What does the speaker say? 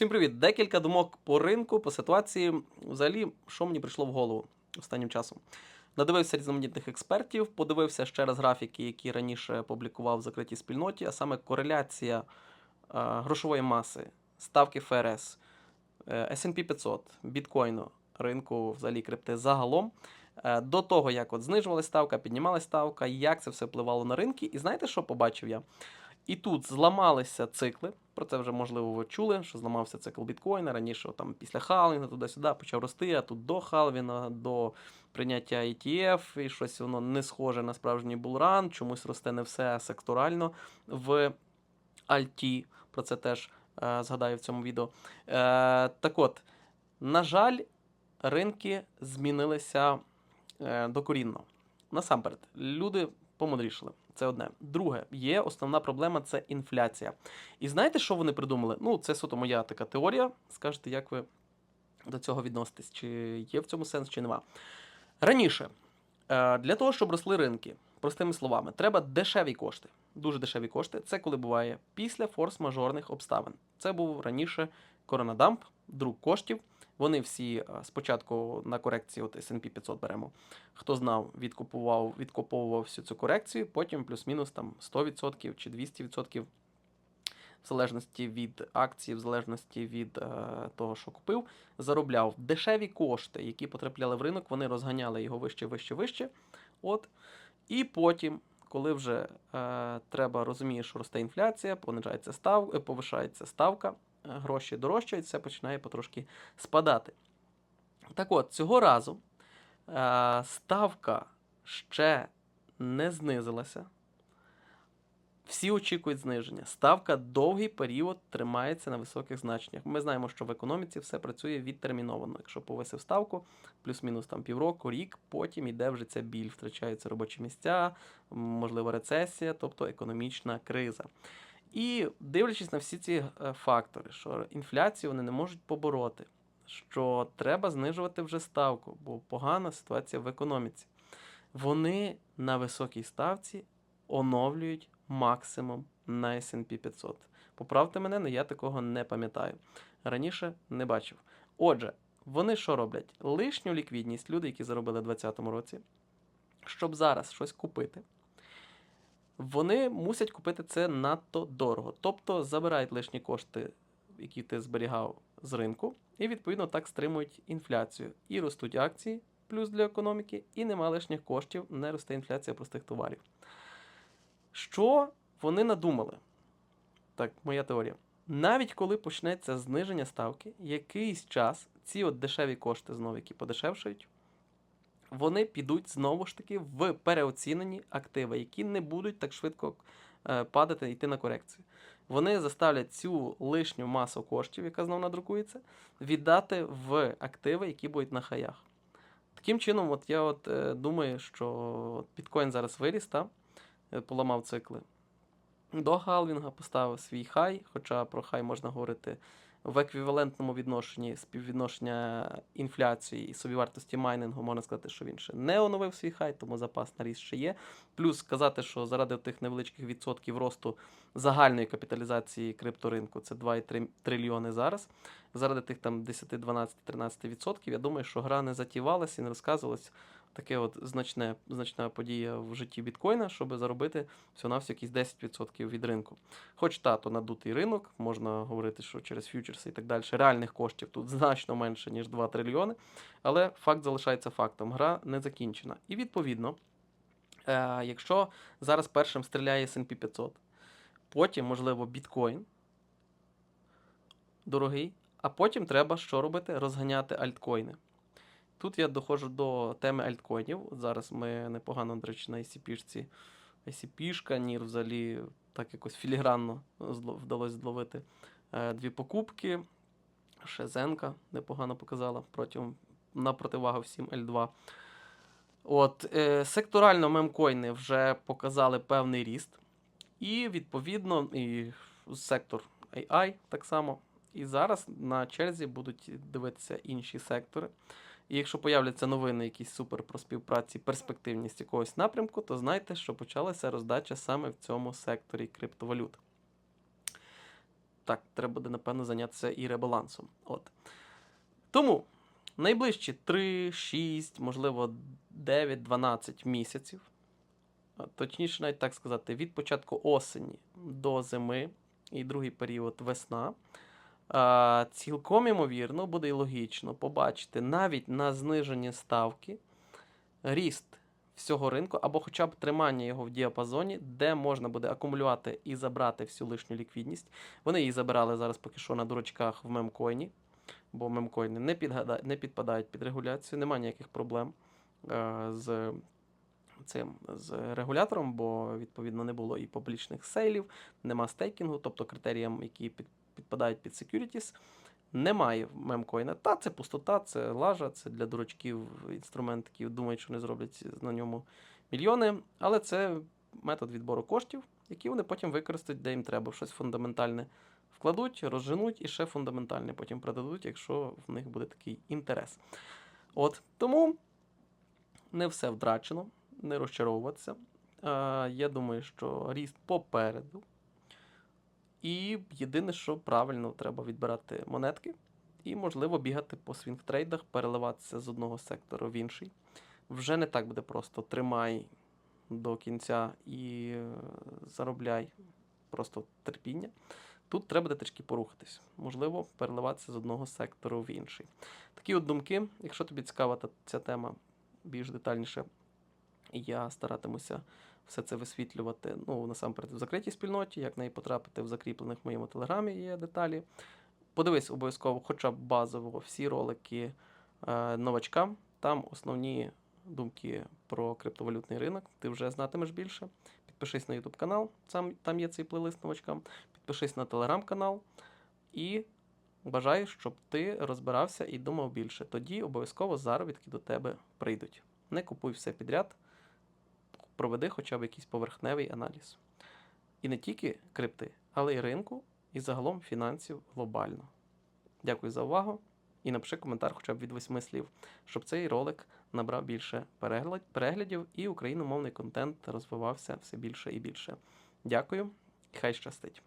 Всім привіт! Декілька думок по ринку, по ситуації. Взагалі, що мені прийшло в голову останнім часом. Надивився різноманітних експертів, подивився ще раз графіки, які раніше публікував в закритій спільноті, а саме кореляція е, грошової маси, ставки ФРС, е, S&P 500, біткоїну, ринку взагалі крипти загалом. е, До того, як от знижувалась ставка, піднімалась ставка, як це все впливало на ринки. І знаєте, що побачив я? І тут зламалися цикли. Про це вже можливо ви чули, що зламався цикл біткоїна. Раніше там після халвінга туди-сюди почав рости, а тут до халвіна, до прийняття ETF, і щось воно не схоже на справжній булран, чомусь росте не все секторально в Альті. Про це теж е, згадаю в цьому відео. Е, так от, на жаль, ринки змінилися е, докорінно. Насамперед, люди помудрішили. Це одне. Друге, є основна проблема це інфляція. І знаєте, що вони придумали? Ну, це суто моя така теорія. Скажете, як ви до цього відноситесь? Чи є в цьому сенс, чи нема. Раніше, е, для того, щоб росли ринки, простими словами, треба дешеві кошти. Дуже дешеві кошти. Це коли буває після форс-мажорних обставин. Це був раніше коронадамп, друк коштів. Вони всі е, спочатку на корекції, от S&P 500 беремо. Хто знав, відкупував, відкуповував всю цю корекцію, потім плюс-мінус там 100% чи 200%, в залежності від акції, в залежності від е, того, що купив, заробляв дешеві кошти, які потрапляли в ринок, вони розганяли його вище, вище, вище. От. І потім, коли вже е, треба розумієш, росте інфляція, понижається став, е, повишається ставка, гроші дорожчають, все починає потрошки спадати. Так от, цього разу е, ставка ще не знизилася. Всі очікують зниження. Ставка довгий період тримається на високих значеннях. Ми знаємо, що в економіці все працює відтерміновано. Якщо повисив ставку, плюс-мінус там півроку, рік, потім йде вже ця біль, втрачаються робочі місця, можливо, рецесія, тобто економічна криза. І дивлячись на всі ці е, фактори, що інфляцію вони не можуть побороти, що треба знижувати вже ставку, бо погана ситуація в економіці. Вони на високій ставці оновлюють максимум на S&P 500. Поправте мене, але я такого не пам'ятаю. Раніше не бачив. Отже, вони що роблять? Лишню ліквідність, люди, які заробили у 2020 році, щоб зараз щось купити. Вони мусять купити це надто дорого. Тобто забирають лишні кошти, які ти зберігав з ринку, і відповідно так стримують інфляцію. І ростуть акції, плюс для економіки, і нема лишніх коштів, не росте інфляція простих товарів. Що вони надумали? Так, моя теорія. Навіть коли почнеться зниження ставки, якийсь час ці от дешеві кошти, знову які подешевшають, вони підуть знову ж таки в переоцінені активи, які не будуть так швидко е, падати і йти на корекцію. Вони заставлять цю лишню масу коштів, яка знову надрукується, віддати в активи, які будуть на хаях. Таким чином, от я от, е, думаю, що біткоін зараз виріс, та, е, поламав цикли. До халвінга поставив свій хай, хоча про хай можна говорити в еквівалентному відношенні співвідношення інфляції і собівартості майнингу, можна сказати, що він ще не оновив свій хай, тому запас на ріст ще є. Плюс сказати, що заради тих невеличких відсотків росту загальної капіталізації крипторинку, це 2,3 трильйони зараз. Заради тих там 10, 12, 13 відсотків, я думаю, що гра не затівалась і не розказувалась. Таке от значне, значна подія в житті біткоїна, щоб заробити всього-навсього якісь 10% від ринку. Хоч тато надутий ринок, можна говорити, що через фьючерси і так далі, реальних коштів тут значно менше, ніж 2 трильйони, але факт залишається фактом. Гра не закінчена. І відповідно, е, якщо зараз першим стріляє S&P 500, потім, можливо, біткоін дорогий, а потім треба що робити? Розганяти альткоїни. Тут я доходжу до теми альткоїнів. Зараз ми непогано, до речі, на ICP-шці. ICP-шка, NIR взагалі так якось філігранно вдалося зловити е, дві покупки. Ще Зенка непогано показала протягом на противагу всім L2. От, е, секторально мемкоїни вже показали певний ріст. І, відповідно, і сектор AI так само. І зараз на черзі будуть дивитися інші сектори. І якщо появляться новини, якісь супер про співпраці, перспективність якогось напрямку, то знайте, що почалася роздача саме в цьому секторі криптовалют. так, треба буде, напевно, зайнятися і ребалансом. От. Тому найближчі 3, 6, можливо, 9, 12 місяців, точніше, навіть так сказати, від початку осені до зими і другий період весна. Цілком ймовірно, буде і логічно побачити навіть на зниженні ставки ріст всього ринку, або хоча б тримання його в діапазоні, де можна буде акумулювати і забрати всю лишню ліквідність. Вони її забирали зараз поки що на дурачках в мемкоїні, бо мемкоїни не, підгада... не підпадають під регуляцію, немає ніяких проблем е, з цим з регулятором, бо відповідно не було і публічних сейлів, нема стейкінгу, тобто критеріям, які під, підпадають під securities, немає мемкоїна. Та це пустота, це лажа, це для дурачків інструмент, які думають, що не зроблять на ньому мільйони. Але це метод відбору коштів, які вони потім використають, де їм треба щось фундаментальне. Вкладуть, розженуть і ще фундаментальне потім продадуть, якщо в них буде такий інтерес. От тому не все втрачено, не розчаровуватися. Е, я думаю, що ріст попереду. І єдине, що правильно треба відбирати монетки, і, можливо, бігати по свінг-трейдах, переливатися з одного сектору в інший. Вже не так буде просто тримай до кінця і е, заробляй просто терпіння. Тут треба буде трішки порухатись. Можливо, переливатися з одного сектору в інший. Такі от думки. Якщо тобі цікава ця тема більш детальніше, я старатимуся все це висвітлювати. Ну, насамперед, в закритій спільноті, як неї потрапити в закріплених в моєму телеграмі є деталі. Подивись обов'язково, хоча б базово всі ролики е, новачкам. Там основні думки про криптовалютний ринок. Ти вже знатимеш більше. Підпишись на YouTube канал, там, там є цей плейлист новачкам. Підпишись на телеграм-канал і бажаю, щоб ти розбирався і думав більше. Тоді обов'язково заробітки до тебе прийдуть. Не купуй все підряд, проведи хоча б якийсь поверхневий аналіз. І не тільки крипти, але й ринку, і загалом фінансів глобально. Дякую за увагу і напиши коментар хоча б від восьми слів, щоб цей ролик набрав більше переглядів і україномовний контент розвивався все більше і більше. Дякую хай щастить!